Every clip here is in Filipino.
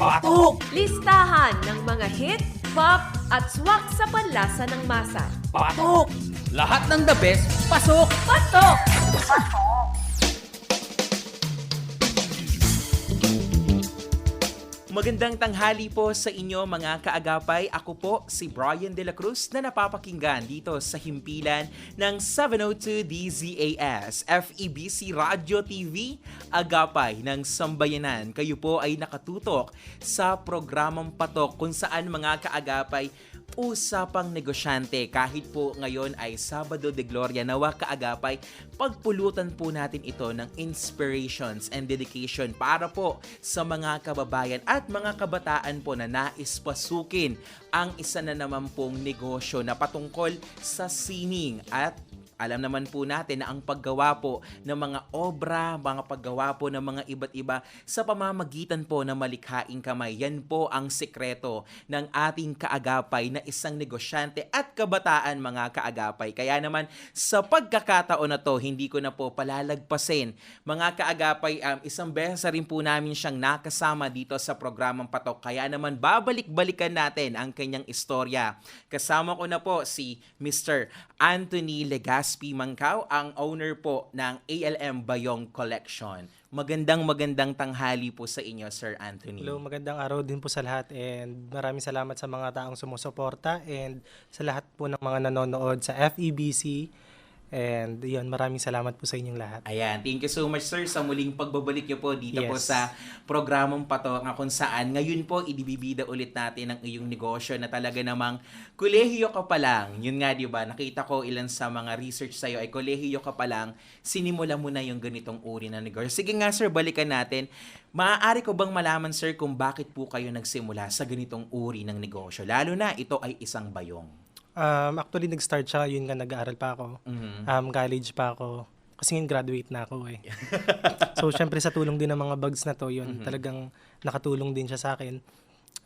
Patok! Listahan ng mga hit, pop at swak sa panlasa ng masa. Patok! Lahat ng the best, pasok! Patok! Magandang tanghali po sa inyo mga kaagapay. Ako po si Brian De La Cruz na napapakinggan dito sa himpilan ng 702 DZAS, FEBC Radio TV, Agapay ng Sambayanan. Kayo po ay nakatutok sa programang Patok kung saan mga kaagapay usapang negosyante. Kahit po ngayon ay Sabado de Gloria nawa kaagapay pagpulutan po natin ito ng inspirations and dedication para po sa mga kababayan at mga kabataan po na nais pasukin ang isa na naman pong negosyo na patungkol sa sining at alam naman po natin na ang paggawa po ng mga obra, mga paggawa po ng mga iba't iba sa pamamagitan po ng malikhaing kamay. Yan po ang sekreto ng ating kaagapay na isang negosyante at kabataan mga kaagapay. Kaya naman sa pagkakataon na to, hindi ko na po palalagpasin. Mga kaagapay, um, isang beses na rin po namin siyang nakasama dito sa programang Patok. Kaya naman babalik-balikan natin ang kanyang istorya. Kasama ko na po si Mr. Anthony Legaspi Mangkaw, ang owner po ng ALM Bayong Collection. Magandang magandang tanghali po sa inyo, Sir Anthony. Hello, magandang araw din po sa lahat and maraming salamat sa mga taong sumusuporta and sa lahat po ng mga nanonood sa FEBC and yun, maraming salamat po sa inyong lahat. Ayan, thank you so much sir sa muling pagbabalik niyo po dito po Yes. sa programang Pato nga kung saan ngayon po idibibida ulit natin ang iyong negosyo na talaga namang kolehiyo ka pa lang. Yun nga 'di ba? Nakita ko ilan sa mga research sa ay kolehiyo ka pa lang, sinimula mo na yung ganitong uri ng negosyo. Sige nga sir, balikan natin. Maaari ko bang malaman sir kung bakit po kayo nagsimula sa ganitong uri ng negosyo? Lalo na ito ay isang bayong. Um, actually, nag-start siya, yun nga, nag-aaral pa ako. Mhm. Um, college pa ako. Kasi ngayon graduate na ako eh. so, syempre sa tulong din ng mga bugs na to, yun, talagang nakatulong din siya sa akin.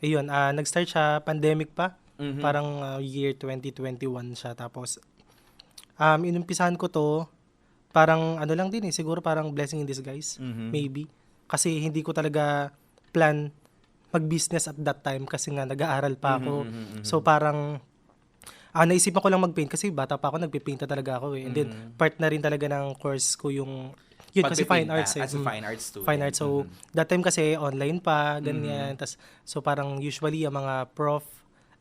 Ayun, ah, nag-start siya, pandemic pa. Mhm. Parang ah, year 2021 siya. Tapos, um, inumpisahan ko to, parang ano lang din eh, siguro parang blessing in disguise. Mhm. Maybe. Kasi hindi ko talaga plan mag-business at that time kasi nga nag-aaral pa ako. Mhm, mhm, mhm. So parang ah naisipan ko lang mag-paint kasi bata pa ako nagpe-paint na talaga ako eh. And then part na rin talaga ng course ko yung yun kasi fine arts eh. As a Mm. fine arts student. Fine arts. So Mhm. that time kasi online pa, ganyan. Tas, so parang usually ang mga prof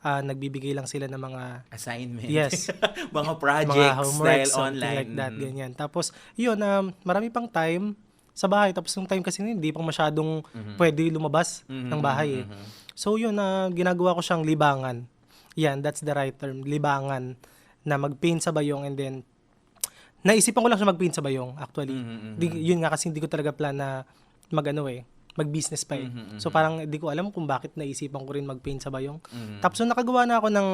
ah, nagbibigay lang sila ng mga assignment. Yes. mga mga projects homework, dahil something online. like that, Mhm. ganyan. Tapos, yun, um, marami pang time sa bahay. Tapos yung time kasi hindi pang masyadong pwede lumabas Mhm, ng bahay eh. mhm. So yun, na ginagawa ko siyang libangan. Yan, that's the right term, libangan na mag-paint sa bayong and then naisipan ko lang siya mag-paint sa bayong actually. Mhm, mhm. Di, yun nga kasi hindi ko talaga plan na mag-ano eh, mag-business pa eh. Mhm, So parang hindi ko alam kung bakit naisipan ko rin mag-paint sa bayong. Mhm. Tapos nung nakagawa na ako ng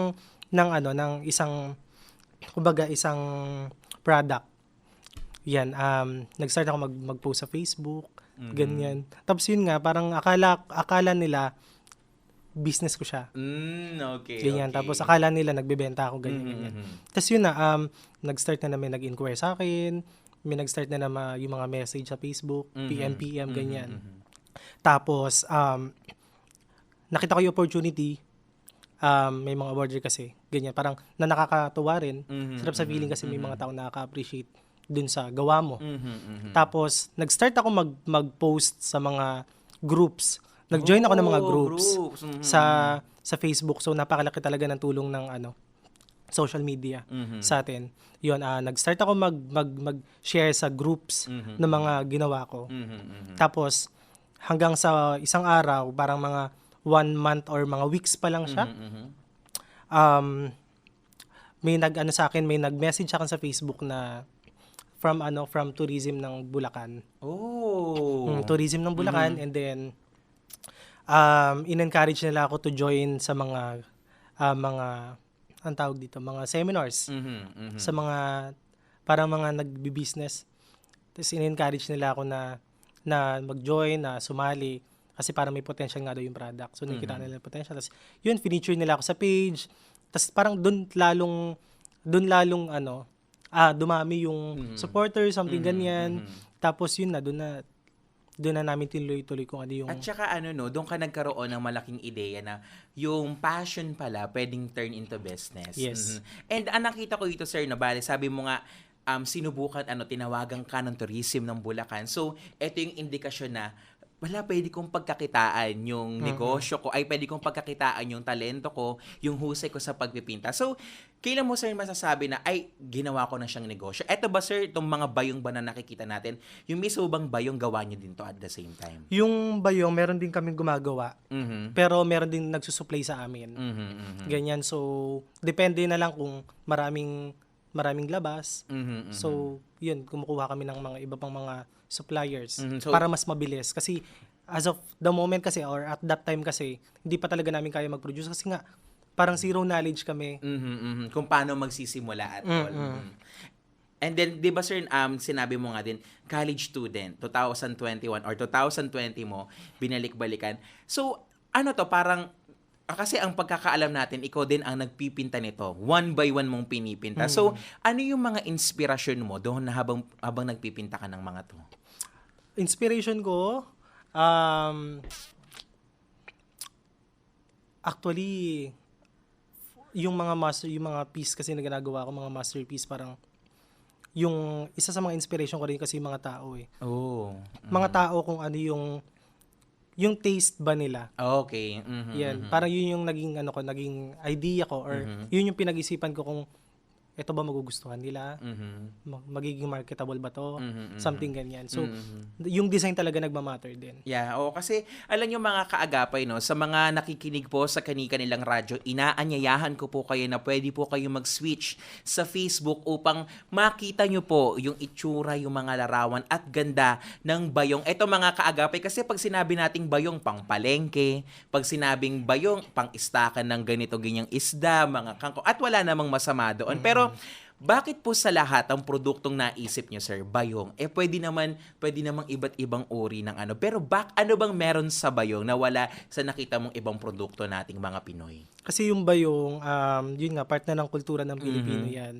ng ano ng isang kumbaga isang product. Yan, um, nag-start ako mag mag-post sa Facebook, Mhm. ganyan. Tapos yun nga, parang akala akala nila business ko siya. Mm, okay. Ganyan. okay. Tapos akala nila nagbebenta ako ganyan Mhm, ganyan. mhm. Tapos yun na um nag-start na namin nag-inquire sa akin. May nag-start na naman yung mga message sa Facebook, Mhm, PM PM mhm, ganyan. mhm. Tapos, um, nakita ko yung opportunity. Um, may mga order kasi. Ganyan. Parang na nakakatuwa rin. Mhm, Sarap sa mhm, feeling kasi may mhm. mga tao nakaka-appreciate dun sa gawa mo. Mhm, mhm. Tapos, nag-start ako mag, mag-post sa mga groups. Nag-join ako ng mga Oh, groups, Mhm, sa sa Facebook. So, napakalaki talaga ng tulong ng ano social media mhm. sa atin. Yun, ah, nag-start ako mag, mag, mag-share sa groups Mhm. ng mga ginawa ko. Mhm, mhm. Tapos, hanggang sa isang araw, parang mga one month or mga weeks pa lang siya, Mhm, mhm. um, may nag ano sa akin, may nag-message sa akin sa Facebook na from ano from tourism ng Bulacan. Oh. Mm, tourism ng Bulacan and then um in-encourage nila ako to join sa mga ah, mga ang tawag dito, mga seminars Mhm, mhm. sa mga para mga nagbi-business. Tapos in-encourage nila ako na na mag-join, na sumali kasi para may potential nga daw yung product. So nakita nila yung potential. Tapos yun, feature nila ako sa page. Tapos parang doon lalong doon lalong ano, ah dumami yung supporters, something ganyan. Tapos yun na doon na doon na namin tinuloy-tuloy kung ano yung... At saka ano no, doon ka nagkaroon ng malaking ideya na yung passion pala pwedeng turn into business. Yes. Mhm. And ang nakita ko dito sir na bale, sabi mo nga um, sinubukan ano tinawagan ka ng tourism ng Bulacan. So ito yung indikasyon na wala, pwede kong pagkakitaan yung negosyo ko, ay pwede kong pagkakitaan yung talento ko, yung husay ko sa pagpipinta. So, kailan mo sir masasabi na, ay, ginawa ko na siyang negosyo? Eto ba sir, itong mga bayong ba na nakikita natin, yung mismo bang bayong gawa niyo din to at the same time? Yung bayong, meron din kaming gumagawa. Mhm. Pero meron din nagsusupply sa amin. Mhm, mhm. Ganyan. So, depende na lang kung maraming maraming labas. Mhm, mhm. So, yun, kumukuha kami ng mga iba pang mga suppliers Mhm, so- para mas mabilis. Kasi as of the moment kasi or at that time kasi, hindi pa talaga namin kaya mag-produce kasi nga parang zero knowledge kami. Mhm, mhm. Kung paano magsisimula at all. Mm-mm. Mhm. And then, di ba sir, um, sinabi mo nga din, college student, 2021 or 2020 mo, binalik-balikan. So, ano to, parang, kasi ang pagkakaalam natin, ikaw din ang nagpipinta nito. One by one mong pinipinta. So, ano yung mga inspirasyon mo doon na habang, habang nagpipinta ka ng mga to? Inspiration ko, um, actually, yung mga master, yung mga piece kasi na ginagawa ko, mga masterpiece, parang, yung isa sa mga inspiration ko rin kasi yung mga tao eh. Oh. Mga tao kung ano yung, yung taste ba nila. Okay. Mhm, Yan, mhm. parang yun yung naging ano ko, naging idea ko or yun yung pinag-isipan ko kung ito ba magugustuhan nila, Mhm. Ma- magiging marketable ba to, Mhm, mhm. something ganyan. So, Mhm. yung design talaga nagmamatter din. Yeah, oo kasi alam niyo mga kaagapay no, sa mga nakikinig po sa kanika nilang radyo, inaanyayahan ko po kayo na pwede po kayo mag-switch sa Facebook upang makita niyo po yung itsura, yung mga larawan at ganda ng bayong. Ito mga kaagapay kasi pag sinabi nating bayong pang palengke, pag sinabing bayong pang istakan ng ganito ganyang isda, mga kangko at wala namang masama doon. Pero bakit po sa lahat ang produktong naisip nyo, sir, bayong? Eh, pwede naman, pwede namang iba't ibang uri ng ano. Pero bak, ano bang meron sa bayong na wala sa nakita mong ibang produkto nating mga Pinoy? Kasi yung ba yung, um, yun nga, part na ng kultura ng Pilipino Mhm. yan.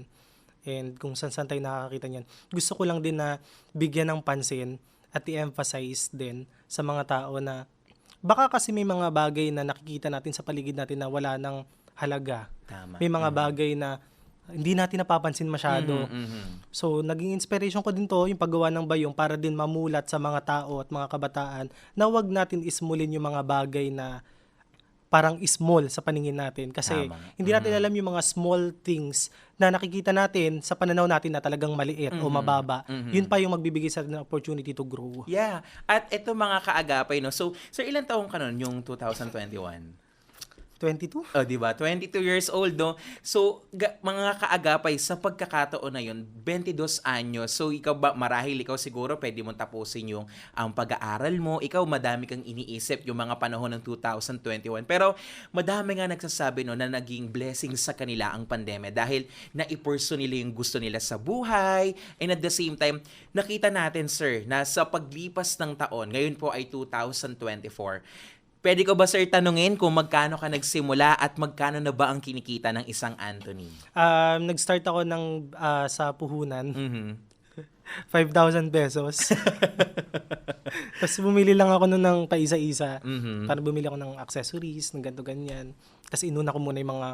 And kung saan saan tayo nakakita niyan. Gusto ko lang din na bigyan ng pansin at i-emphasize din sa mga tao na baka kasi may mga bagay na nakikita natin sa paligid natin na wala ng halaga. Tama. May mga bagay na hindi natin napapansin masyado. Mhm, mhm. So, naging inspiration ko din to, yung paggawa ng bayong para din mamulat sa mga tao at mga kabataan na wag natin ismulin yung mga bagay na parang small sa paningin natin. Kasi Tama. hindi natin alam yung mga small things na nakikita natin sa pananaw natin na talagang maliit o mababa. Yun pa yung magbibigay sa atin ng opportunity to grow. Yeah. At ito mga kaagapay, no? So, sir, ilang taong ka nun yung 2021? 22? Oh, di ba? 22 years old, no? So, ga- mga kaagapay, sa pagkakataon na yun, 22 anyos. So, ikaw ba, marahil ikaw siguro, pwede mong tapusin yung ang pag-aaral mo. Ikaw, madami kang iniisip yung mga panahon ng 2021. Pero, madami nga nagsasabi, no, na naging blessing sa kanila ang pandemya dahil naipurso nila yung gusto nila sa buhay. And at the same time, nakita natin, sir, na sa paglipas ng taon, ngayon po ay 2024, Pwede ko ba sir tanungin kung magkano ka nagsimula at magkano na ba ang kinikita ng isang Anthony? Um, nag-start ako ng ah, sa puhunan, Mhm. 5,000 pesos. Tapos bumili lang ako nun ng paisa-isa. Mhm. Para bumili ako ng accessories, ng ganito ganyan. Kasi inuna ko muna yung mga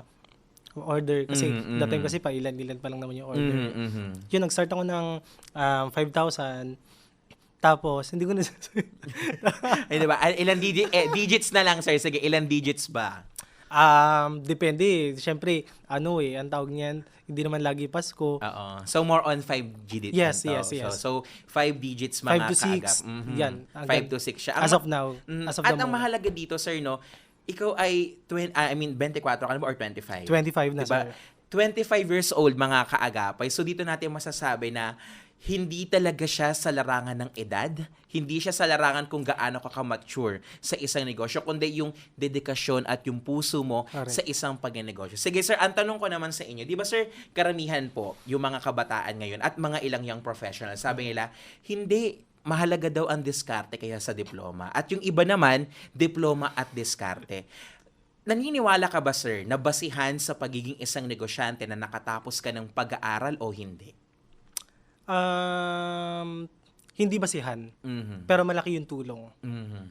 order. Kasi Mhm, that time mhm. kasi pa ilan-ilan pa lang naman yung order. Mhm, mhm. Yun, nag-start ako ng um, 5,000. Tapos, hindi ko na... Ay, diba? Ilan digi- eh, digits na lang sir? Sige, ilan digits ba? um, depende. Siyempre, ano eh, ang tawag niyan, hindi naman lagi Pasko. Oo. So, more on 5 digits. Yes, yes, yes. So, 5 digits mga 5 to 6. kaagap. Mhm. Yan. 5 to 6 siya. Ang As of now. Mhm. As of At ang moment. mahalaga dito, sir, no, ikaw ay, twen- ah, I mean, 24 ka na ba or 25? 25 na, Diba? sir. 25 years old, mga kaagapay. So, dito natin masasabi na hindi talaga siya sa larangan ng edad. Hindi siya sa larangan kung gaano ka ka-mature sa isang negosyo, kundi yung dedikasyon at yung puso mo Correct. sa isang pagnegosyo. Sige sir, ang tanong ko naman sa inyo, di ba sir, karamihan po yung mga kabataan ngayon at mga ilang young professionals, sabi nila, hindi mahalaga daw ang diskarte kaya sa diploma. At yung iba naman, diploma at diskarte. Naniniwala ka ba, sir, na basihan sa pagiging isang negosyante na nakatapos ka ng pag-aaral o hindi? Um, hindi basihan, Mhm. pero malaki yung tulong. Mhm.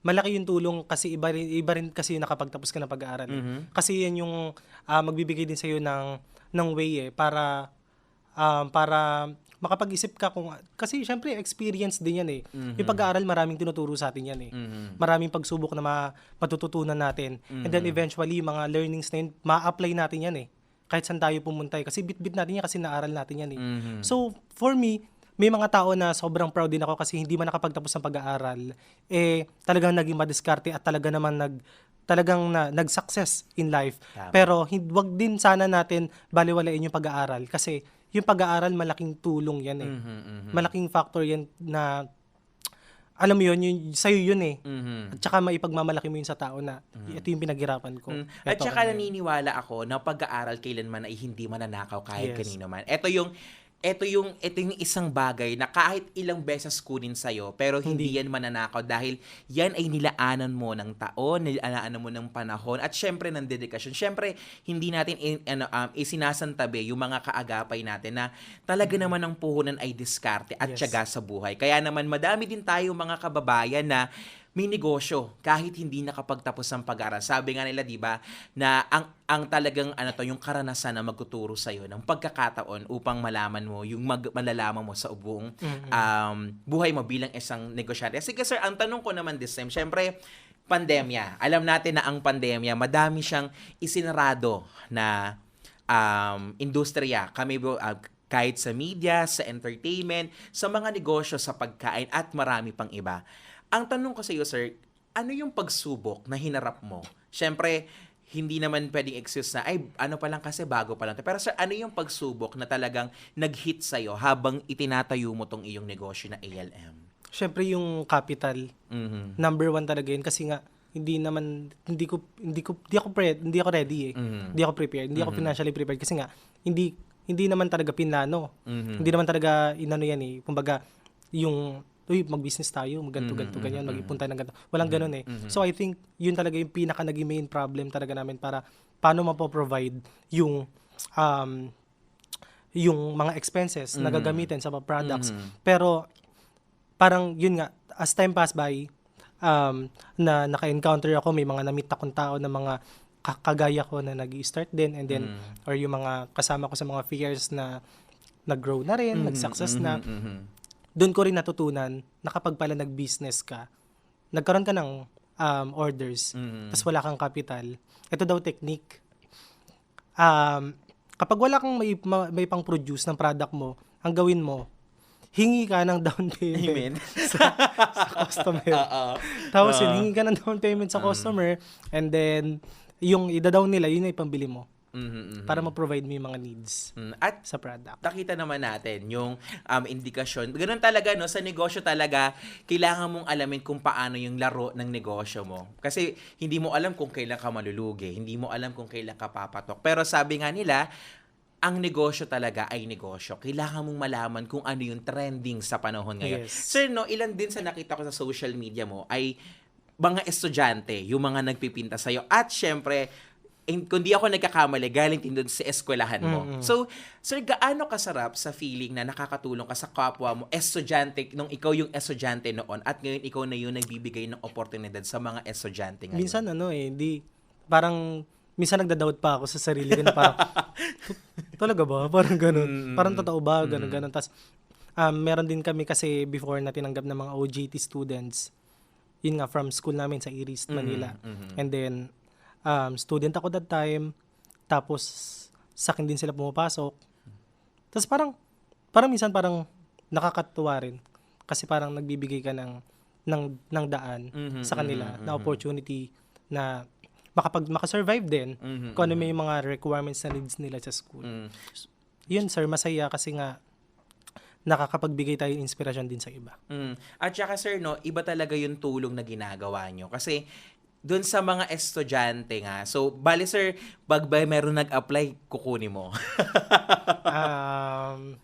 Malaki yung tulong kasi iba rin, iba rin kasi yung nakapagtapos ka ng pag-aaral. eh. Mhm. Kasi yan yung ah, magbibigay din sa'yo ng, ng way eh, para, um, para makapag-isip ka kung, kasi syempre experience din yan eh. Yung pag-aaral maraming tinuturo sa atin yan eh. Mhm. Maraming pagsubok na ma- matututunan natin. And then eventually, yung mga learnings na yun, ma-apply natin yan eh. Kahit saan tayo pumunta eh. Kasi bit-bit natin yan kasi naaral natin yan eh. Mhm. So, for me, may mga tao na sobrang proud din ako kasi hindi man nakapagtapos ng pag-aaral, eh, talagang naging madiskarte at talaga naman nag, talagang na, nag-success in life. Tama. Pero wag din sana natin baliwalain yung pag-aaral kasi yung pag-aaral malaking tulong yan eh. Mhm, mhm. Malaking factor yan na alam mo yun, yun sa'yo yun eh. Mhm. At saka maipagmamalaki mo yun sa tao na ito yung pinaghirapan ko. Mm. At saka naniniwala ako na pag-aaral kailanman ay hindi mananakaw kahit Yes. kanino man. Ito yung ito yung ito yung isang bagay na kahit ilang beses kunin sa pero hindi, yan mananakaw dahil yan ay nilaanan mo ng taon, nilaanan mo ng panahon at syempre ng dedikasyon. Syempre hindi natin in, ano, um, isinasantabi yung mga kaagapay natin na talaga naman ang puhunan ay diskarte at Yes. tiyaga sa buhay. Kaya naman madami din tayo mga kababayan na may negosyo kahit hindi nakapagtapos ng pag-aaral. Sabi nga nila, 'di ba, na ang ang talagang ano to, yung karanasan na magtuturo sa iyo ng pagkakataon upang malaman mo yung mag, malalaman mo sa buong um, buhay mo bilang isang negosyante. Sige sir, ang tanong ko naman this time, syempre pandemya. Alam natin na ang pandemya, madami siyang isinarado na um, industriya. Kami uh, kahit sa media, sa entertainment, sa mga negosyo, sa pagkain, at marami pang iba. Ang tanong ko sa iyo, sir, ano yung pagsubok na hinarap mo? Siyempre, hindi naman pwedeng excuse na, ay, ano pa lang kasi, bago pa lang. to." Pero sir, ano yung pagsubok na talagang nag-hit sa'yo habang itinatayo mo tong iyong negosyo na ALM? Syempre yung capital, Mhm. number one talaga yun kasi nga hindi naman hindi ko hindi ko hindi ako pre, hindi ako ready eh. Mhm. Hindi ako prepared, hindi ako financially prepared kasi nga hindi hindi naman talaga pinlano. Mhm. Hindi naman talaga inano yan eh. Kumbaga yung uy, mag-business tayo, mag ganito, Mhm, ganito, ganyan, mag-ipon tayo ng ganito. Walang ganun eh. So I think yun talaga yung pinaka naging main problem talaga namin para paano mapo-provide yung um, yung mga expenses na gagamitin sa mga products. Pero parang yun nga, as time pass by, um, na naka-encounter ako, may mga namit akong tao na mga ka- kagaya ko na nag start din and then or yung mga kasama ko sa mga fairs na nag-grow na rin, nag-success na. Mhm. Doon ko rin natutunan na kapag pala nag-business ka, nagkaroon ka ng um, orders, Mhm. tapos wala kang capital. Ito daw technique. Um, kapag wala kang may, ma- may pang-produce ng product mo, ang gawin mo, hingi ka ng down payment Amen. sa, sa customer. Oo. Tapos yun, hingi ka ng down payment sa customer, and then, yung ida-down nila, yun ay pambili mo Mhm, mhm. para ma-provide mo yung mga needs Mm, At sa product. nakita naman natin yung um, indikasyon. Ganun talaga, no? Sa negosyo talaga, kailangan mong alamin kung paano yung laro ng negosyo mo. Kasi hindi mo alam kung kailan ka malulugi. Hindi mo alam kung kailan ka papatok. Pero sabi nga nila, ang negosyo talaga ay negosyo. Kailangan mong malaman kung ano yung trending sa panahon ngayon. Yes. Sir, no, ilan din sa nakita ko sa social media mo ay mga estudyante, yung mga nagpipinta sa'yo. At syempre, in, kung di ako nagkakamali, galing din doon sa eskwelahan mo. So, sir, gaano kasarap sa feeling na nakakatulong ka sa kapwa mo, estudyante, nung ikaw yung estudyante noon, at ngayon ikaw na yung nagbibigay ng oportunidad sa mga estudyante ngayon? Minsan ano eh, di, parang, minsan nagda-doubt pa ako sa sarili ko na parang, talaga ba? Parang ganun. Parang totoo ba? Ganun, ganun. Tapos, um, meron din kami kasi before na tinanggap ng mga OJT students, yun nga, from school namin sa Iris, Manila. And then, um, student ako that time, tapos, sa akin din sila pumapasok. Tapos parang, parang minsan parang nakakatuwa rin. Kasi parang nagbibigay ka ng, ng, ng daan Mhm, sa kanila mhm, na opportunity na makapag makasurvive din Mhm, kung ano may mga requirements na needs nila sa school. Mm. Yun sir, masaya kasi nga nakakapagbigay tayo ng inspirasyon din sa iba. Mm. At saka sir, no, iba talaga yung tulong na ginagawa nyo. Kasi doon sa mga estudyante nga, so, bali sir, pag ba meron nag-apply, kukunin mo. Um,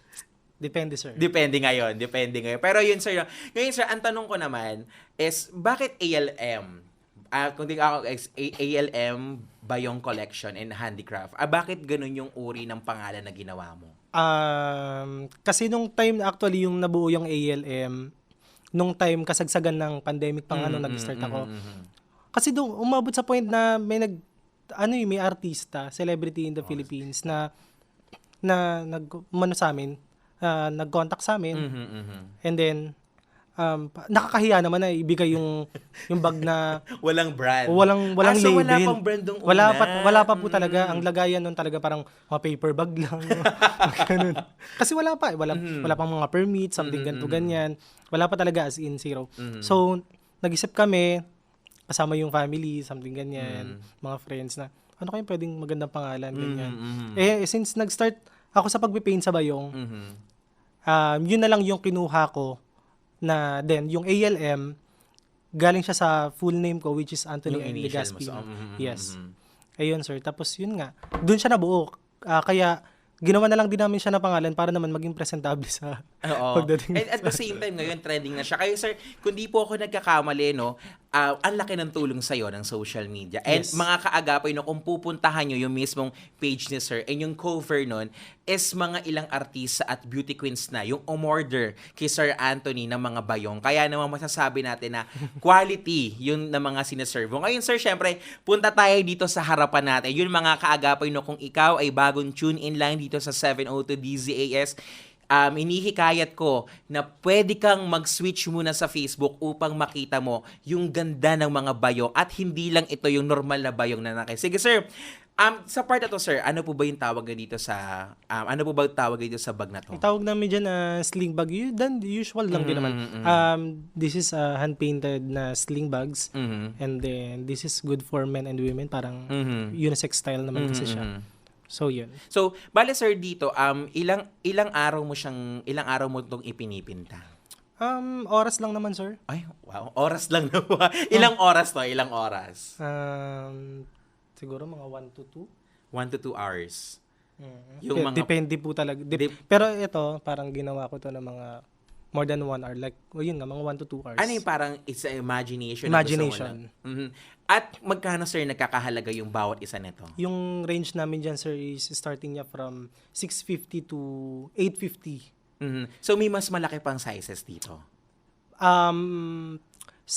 depende sir. depende ngayon, depende ngayon. Pero yun sir, ngayon sir, ang tanong ko naman is, bakit ALM? Ah, kung di ako, ALM Bayong Collection and Handicraft. Ah, bakit ganun yung uri ng pangalan na ginawa mo? Um, kasi nung time actually yung nabuo yung ALM, nung time kasagsagan ng pandemic pang ano nag-start ako. Kasi doon umabot sa point na may nag ano yung may artista, celebrity in the Philippines na na nag umano sa amin, ah, nag-contact sa amin. Mm-hmm, And then um, nakakahiya naman na ibigay yung yung bag na Walang brand. walang walang ah, so wala label. pang brand Wala una. pa wala pa po talaga ang lagayan nun talaga parang mga paper bag lang. Ganun. Kasi wala pa, eh. wala wala pang mga permit, something ganito ganyan. Wala pa talaga as in zero. So nag-isip kami kasama yung family, something ganyan, mga friends na ano kayong pwedeng magandang pangalan ganyan. Eh since nag-start ako sa pagpipaint sa Bayong, Mhm. um, yun na lang yung kinuha ko na then yung ALM galing siya sa full name ko which is Anthony Yung mo. Legaspi. So, mhm, yes. mhm. Ayun sir. Tapos yun nga. Doon siya nabuo. Ah, kaya ginawa na lang din namin siya ng pangalan para naman maging presentable sa Oo. pagdating And at the same time, ngayon, trending na siya. Kayo, sir, kung di po ako nagkakamali, no, ah, ang laki ng tulong sa'yo ng social media. And Yes. mga kaagapay, no, kung pupuntahan nyo yung mismong page ni sir, and yung cover nun, is mga ilang artista at beauty queens na yung umorder kay Sir Anthony ng mga bayong. Kaya naman masasabi natin na quality yun na mga sinaserve mo. Ngayon, sir, syempre, punta tayo dito sa harapan natin. Yun mga kaagapay, no, kung ikaw ay bagong tune in lang dito sa 702 DZAS, um, inihikayat ko na pwede kang mag-switch muna sa Facebook upang makita mo yung ganda ng mga bayong at hindi lang ito yung normal na bayong na naki. Sige sir, um, sa part na to sir, ano po ba yung tawag dito sa, um, ano po ba tawag dito sa bag na to? Ang tawag namin dyan na sling bag. Yun, dan, usual lang din naman. Mm, Um, this is uh, hand-painted na sling bags. Mhm. And then, this is good for men and women. Parang Mhm. unisex style naman kasi siya. Mhm. So, yun. So, bale sir dito, um, ilang ilang araw mo siyang, ilang araw mo itong ipinipinta? Um, oras lang naman, sir. Ay, wow, oras lang naman. ilang oras to? Ilang oras? Um, siguro mga 1 to 2. One to two hours. Yung Yung mga Depende po talaga. Dep- Dep- pero ito, parang ginawa ko to ng mga more than 1 hour. Like, o yun nga, mga 1 to 2 hours. Ano yung parang it's a imagination? na Imagination. lang? Mhm. At magkano sir nagkakahalaga yung bawat isa nito? Yung range namin dyan, sir, is starting niya from 650 to 850. Mhm. So may mas malaki pang sizes dito. Um,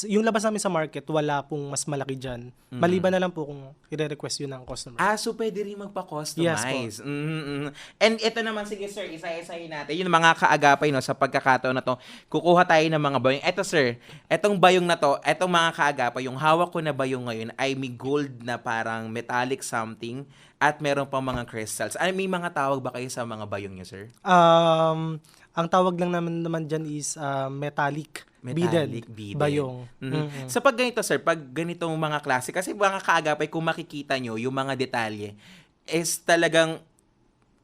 yung labas namin sa market, wala pong mas malaki dyan. Maliban na lang po kung i-request yun ng customer. Ah, so pwede rin magpa-customize. Yes Mhm, mhm. And ito naman, sige sir, isa-isahin natin. Yung mga kaagapay no, sa pagkakataon na to, kukuha tayo ng mga bayong. Ito sir, etong bayong na to, etong mga kaagapay, yung hawak ko na bayong ngayon ay may gold na parang metallic something at meron pang mga crystals. Ano, may mga tawag ba kayo sa mga bayong niyo, sir? Um, ang tawag lang naman naman dyan is uh, metallic, Metallic beaded. bayong. Mhm. Mhm. Sa pag ganito, sir, pag ganitong mga klase, kasi mga kaagapay, kung makikita nyo, yung mga detalye, is talagang,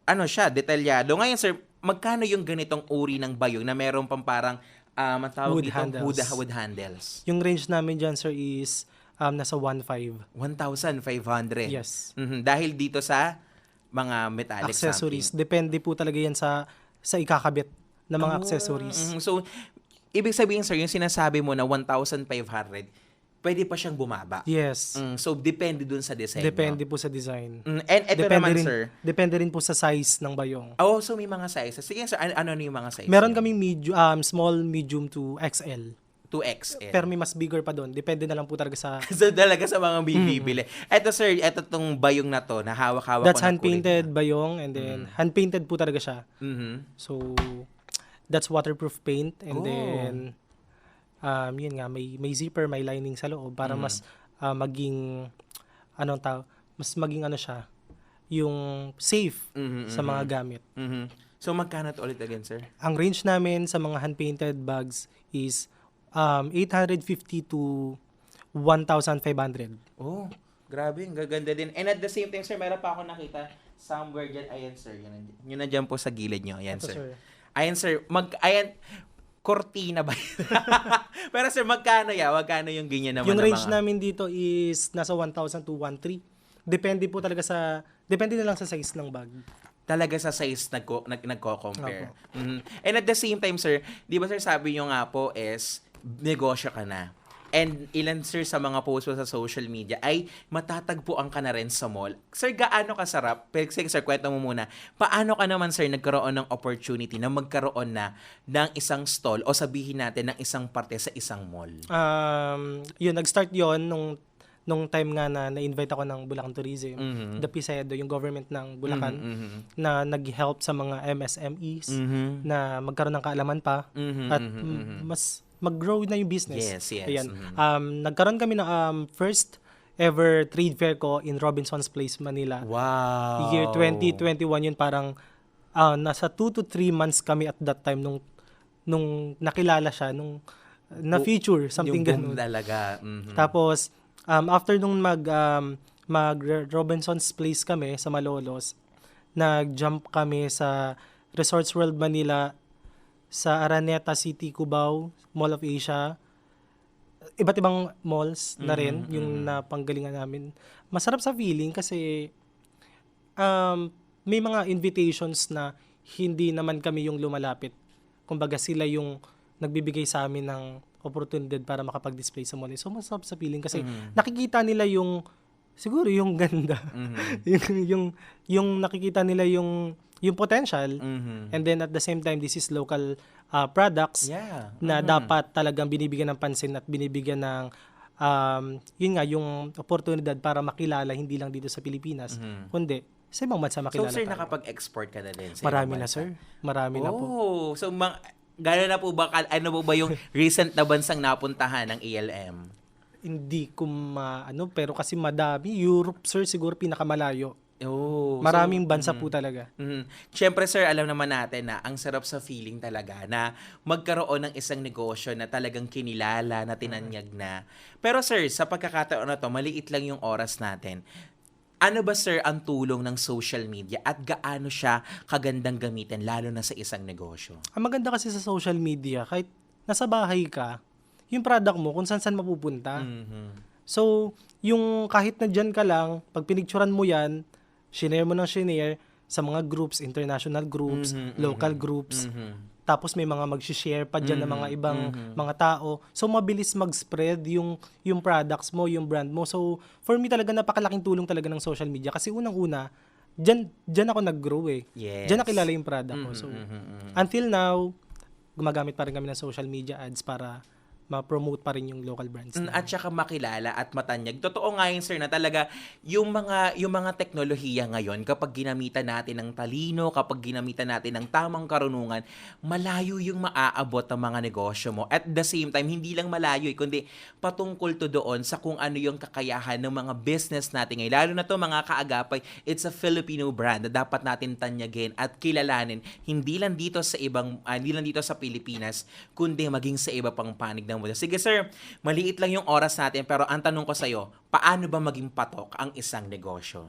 ano siya, detalyado. Ngayon, sir, magkano yung ganitong uri ng bayong na meron pang parang, um, ang tawag Wood dito, handles. wood, wood handles? Yung range namin dyan, sir, is um, nasa 1.5. 1,500. Yes. Mhm. Dahil dito sa mga metallic accessories. something. Depende po talaga yan sa sa ikakabit ng mga Oh, accessories. mhm. So, ibig sabihin, sir, yung sinasabi mo na 1,500, pwede pa siyang bumaba. Yes. Mm, so, depende dun sa design Depende mo. po sa design. Mm, and ito depende naman, rin, sir. Depende rin po sa size ng bayong. Oh, so may mga sizes. Sige, sir, ano, ano yung mga sizes? Meron kaming medium, um, small, medium to XL. 2XL. Pero may mas bigger pa doon. Depende na lang po talaga sa... so, talaga sa mga bibili. Ito, sir, ito tong bayong na to, na hawak-hawak That's ko na hand-painted bayong and then hand-painted po talaga siya. Mhm. So, that's waterproof paint and Oh. then um, yun nga, may, may zipper, may lining sa loob para mas ah, maging anong tao, mas maging ano siya, yung safe Mhm, sa mga gamit. Mhm. So, magkano to ulit again, sir? Ang range namin sa mga hand-painted bags is um, 850 to 1,500. Oh, grabe, ang gaganda din. And at the same time, sir, meron pa ako nakita somewhere dyan. Ayan, sir. Yun, yun na dyan po sa gilid nyo. Ayan, Ito, sir. sir. Ayan, sir. Mag, ayan, kortina ba? Pero, sir, magkano ya? Magkano yung ganyan naman Yung na range mga... namin dito is nasa 1,000 to 1,300. Depende po talaga sa, depende na lang sa size ng bag. talaga sa size nagko, nag, nagko-compare. Mhm. And at the same time, sir, di ba sir, sabi nyo nga po is, negosyo ka na. And ilan sir sa mga posts mo sa social media ay matatagpuan ka na rin sa mall. Sir, gaano kasarap? Pero sige sir, kwento mo muna. Paano ka naman sir nagkaroon ng opportunity na magkaroon na ng isang stall o sabihin natin ng isang parte sa isang mall? Um, yun, nag-start yon nung nung time nga na na-invite ako ng Bulacan Tourism, Mhm. the PISEDO, yung government ng Bulacan, Mhm, na nag-help sa mga MSMEs mhm. na magkaroon ng kaalaman pa Mhm, at mhm, mm, mhm. mas mag-grow na yung business. Yes, yes. Ayan. Mhm. Um, nagkaroon kami ng um, first ever trade fair ko in Robinson's Place, Manila. Wow. Year 2021 yun parang ah, nasa 2 to 3 months kami at that time nung nung nakilala siya nung na feature something yung ganun. talaga. Mhm. Tapos um, after nung mag um, mag Robinson's Place kami sa Malolos, nag-jump kami sa Resorts World Manila sa Araneta City, Cubao, Mall of Asia. Iba't ibang malls na rin Mhm, yung napanggalingan namin. Masarap sa feeling kasi um, may mga invitations na hindi naman kami yung lumalapit. Kumbaga sila yung nagbibigay sa amin ng oportunidad para makapag-display sa mall. So masarap sa feeling kasi Mhm. nakikita nila yung siguro yung ganda. Mhm. yung, yung yung nakikita nila yung yung potential Mhm. and then at the same time this is local uh, products Yeah. na Mhm. dapat talagang binibigyan ng pansin at binibigyan ng um, yun nga yung oportunidad para makilala hindi lang dito sa Pilipinas Mhm. kundi sa ibang bansa So makilala sir, tayo. nakapag-export ka na din sa marami na sir marami na po Oh, so ma- gano'n na po ba, ano po ba yung recent na bansang napuntahan ng ALM? hindi ko ma ano pero kasi madami Europe sir siguro pinakamalayo Oh, so- maraming bansa Mhm. po talaga Mhm. Siyempre sir, alam naman natin na ang sarap sa feeling talaga na magkaroon ng isang negosyo na talagang kinilala, na tinanyag na. Pero sir, sa pagkakataon na to, maliit lang yung oras natin. Ano ba sir ang tulong ng social media at gaano siya kagandang gamitin lalo na sa isang negosyo? Ang maganda kasi sa social media, kahit nasa bahay ka, yung product mo kung saan saan mapupunta. Mhm. So, yung kahit na dyan ka lang, pag pinicturan mo yan, shinare mo ng shinare sa mga groups, international groups, Mhm, local mhm, groups, mhm. tapos may mga mag-share pa dyan ng mga Mhm, ibang mhm. mga tao. So, mabilis mag-spread yung, yung products mo, yung brand mo. So, for me talaga, napakalaking tulong talaga ng social media. Kasi unang-una, dyan, dyan ako nag-grow eh. Yes. Dyan nakilala yung product ko. Mhm, So, mhm, mhm. until now, gumagamit pa rin kami ng social media ads para ma-promote pa rin yung local brands. Mm, at saka makilala at matanyag. Totoo nga yun, sir, na talaga yung mga yung mga teknolohiya ngayon, kapag ginamitan natin ng talino, kapag ginamitan natin ng tamang karunungan, malayo yung maaabot ng mga negosyo mo. At the same time, hindi lang malayo, eh, kundi patungkol to doon sa kung ano yung kakayahan ng mga business natin ngayon. Lalo na to mga kaagapay, it's a Filipino brand na dapat natin tanyagin at kilalanin hindi lang dito sa ibang ah, hindi lang dito sa Pilipinas kundi maging sa iba pang panig ng mundo. Sige sir, maliit lang yung oras natin pero ang tanong ko sa iyo, paano ba maging patok ang isang negosyo?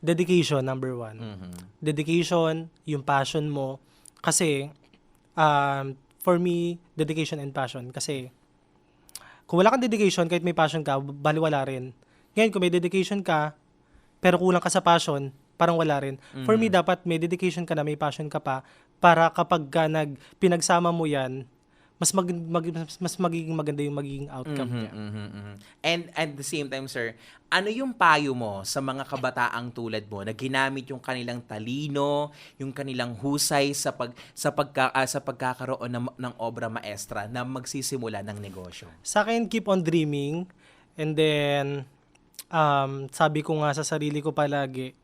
Dedication, number one. Mhm. Dedication, yung passion mo. Kasi, um, for me, dedication and passion. Kasi, kung wala kang dedication, kahit may passion ka, baliwala rin. Ngayon, kung may dedication ka, pero kulang ka sa passion, parang wala rin. For me, dapat may dedication ka na, may passion ka pa, para kapag ka nag, pinagsama mo yan, mas, mag, mag- mas magiging maganda yung magiging outcome niya. Mhm, mhm, mhm. And at the same time, sir, ano yung payo mo sa mga kabataang tulad mo na ginamit yung kanilang talino, yung kanilang husay sa pag sa pagka ah, sa pagkakaroon ng, ng obra maestra na magsisimula ng negosyo? Sa akin, keep on dreaming. And then, um, sabi ko nga sa sarili ko palagi,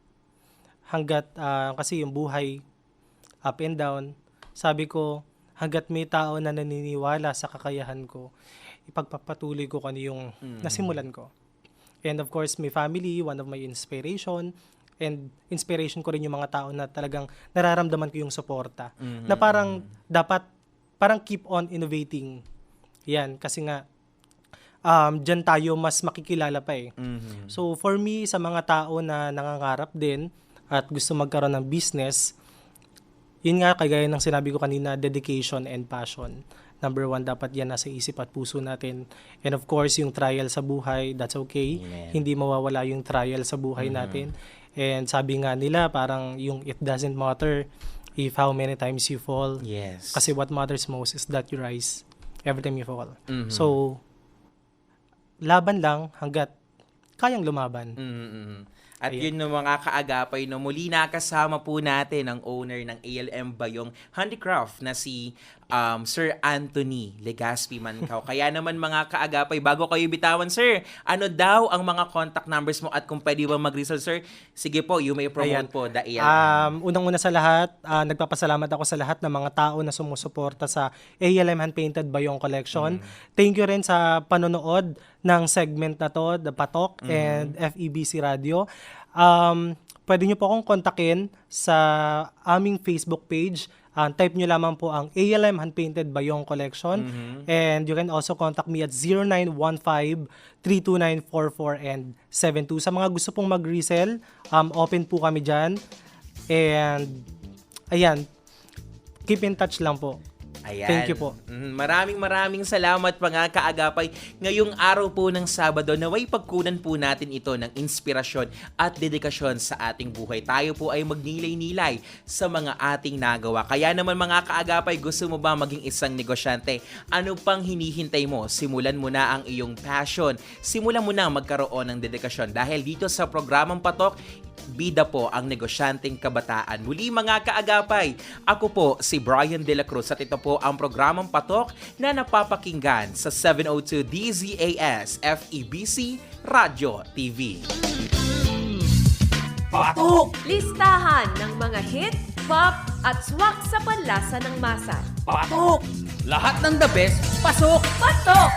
hanggat, ah, kasi yung buhay, up and down, sabi ko, hanggat may tao na naniniwala sa kakayahan ko, ipagpapatuloy ko ano yung nasimulan ko. And of course, my family, one of my inspiration, and inspiration ko rin yung mga tao na talagang nararamdaman ko yung suporta. Na parang dapat, parang keep on innovating. Yan, kasi nga, um, dyan tayo mas makikilala pa eh. Mhm. So for me, sa mga tao na nangangarap din at gusto magkaroon ng business, yun nga, kagaya ng sinabi ko kanina, dedication and passion. Number one, dapat yan nasa isip at puso natin. And of course, yung trial sa buhay, that's okay. Amen. Hindi mawawala yung trial sa buhay natin. And sabi nga nila, parang yung it doesn't matter if how many times you fall. Yes. Kasi what matters most is that you rise every time you fall. Mhm. So, laban lang hanggat kayang lumaban. mm At yun no mga kaagapay, no, muli nakasama po natin ang owner ng ALM Bayong Handicraft na si um, Sir Anthony Legaspi Mancao. Kaya naman mga kaagapay, bago kayo bitawan, Sir, ano daw ang mga contact numbers mo at kung pwede ba mag-resell, Sir? Sige po, you may promote Ayan. po the ALM. Um, unang-una sa lahat, ah, nagpapasalamat ako sa lahat ng mga tao na sumusuporta sa ALM Hand Painted Bayong Collection. Thank you rin sa panonood ng segment na to, The Patok and FEBC Radio. Um, pwede nyo po akong kontakin sa aming Facebook page. Ah, type nyo lamang po ang ALM Hand Painted Bayong Collection. And you can also contact me at 0915-329-44 and 72. Sa mga gusto pong mag-resell, um, open po kami dyan. And, ayan, keep in touch lang po. Ayan. Thank you po. Mhm, Maraming maraming salamat mga kaagapay. Ngayong araw po ng Sabado, naway pagkunan po natin ito ng inspirasyon at dedikasyon sa ating buhay. Tayo po ay magnilay-nilay sa mga ating nagawa. Kaya naman mga kaagapay, gusto mo ba maging isang negosyante? Ano pang hinihintay mo? Simulan mo na ang iyong passion. Simulan mo na magkaroon ng dedikasyon. Dahil dito sa programang Patok, bida po ang negosyanteng kabataan. Muli mga kaagapay, ako po si Brian De La Cruz at ito po ang programang Patok na napapakinggan sa 702 DZAS FEBC Radio TV. Patok! Listahan ng mga hit, pop, at swak sa panlasa ng masa. Patok! Lahat ng the best, pasok! Patok!